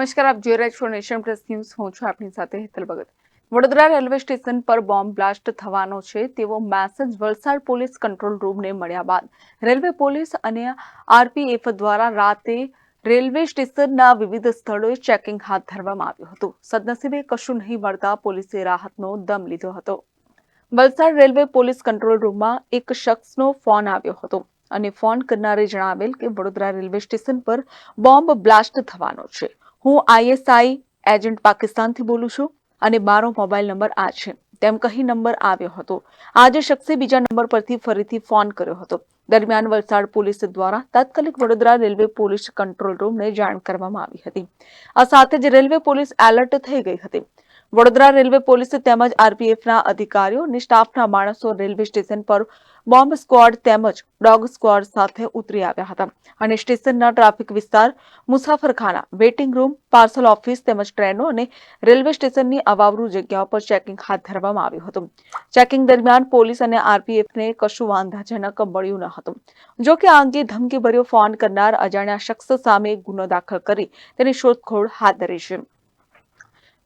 નમસ્કાર, આપ જોઈ રહ્યા છો નેશન પ્રેસ ન્યૂઝ. હું છું આપની સાથે હેતલ ભગત. વડોદરા રેલવે સ્ટેશન પર બોમ્બ બ્લાસ્ટ થવાનો છે, તેવો મેસેજ વલસાડ પોલીસ કંટ્રોલ રૂમને મળ્યા બાદ. રેલવે પોલીસ અને આરપીએફ દ્વારા રાતે રેલવે સ્ટેશનના વિવિધ સ્થળોએ ચેકિંગ હાથ ધરવામાં આવ્યું હતું. સદનસીબે કશું નહીં મળતા પોલીસે રાહતનો દમ લીધો હતો. વલસાડ રેલવે પોલીસ કંટ્રોલ રૂમમાં એક શખ્સનો ફોન આવ્યો હતો અને ફોન કરનારે જણાવેલ કે વડોદરા રેલવે સ્ટેશન પર બોમ્બ બ્લાસ્ટ થવાનો છે. હું આઈએસઆઈ એજન્ટ પાકિસ્તાનથી બોલું છું અને મારો મોબાઈલ નંબર આ છે. તેમ કહી નંબર આવ્યો હતો. આજે શખ્સે બીજા નંબર પરથી ફરીથી ફોન કર્યો હતો. દરમિયાન વલસાડ પોલીસ દ્વારા તાત્કાલિક વડોદરા રેલવે પોલીસ કંટ્રોલ રૂમને જાણ કરવામાં આવી હતી. આ સાથે જ રેલવે પોલીસ એલર્ટ થઈ ગઈ હતી. વડોદરા રેલવે પોલીસ તેમજ આરપીએફના અધિકારીઓ અને સ્ટાફના માણસો રેલવે સ્ટેશન પર બોમ્બ સ્ક્વોડ તેમજ ડોગ સ્ક્વોડ સાથે ઉતરી આવ્યા હતા. અને સ્ટેશનના ટ્રાફિક વિસ્તાર, મુસાફરખાના, વેઇટિંગ રૂમ, પાર્સલ ઓફિસ તેમજ ટ્રેનો અને રેલવે સ્ટેશનની અવાવરૂ જગ્યાઓ પર ચેકિંગ હાથ ધરવામાં આવ્યું હતું. ચેકિંગ દરમિયાન પોલીસ અને આરપીએફને કશું વાંધાજનક મળ્યું ન હતું. જો કે આ અંગે ધમકીભર્યો ફોન કરનાર અજાણ્યા શખ્સ સામે ગુનો દાખલ કરી તેની શોધખોળ હાથ ધરી છે.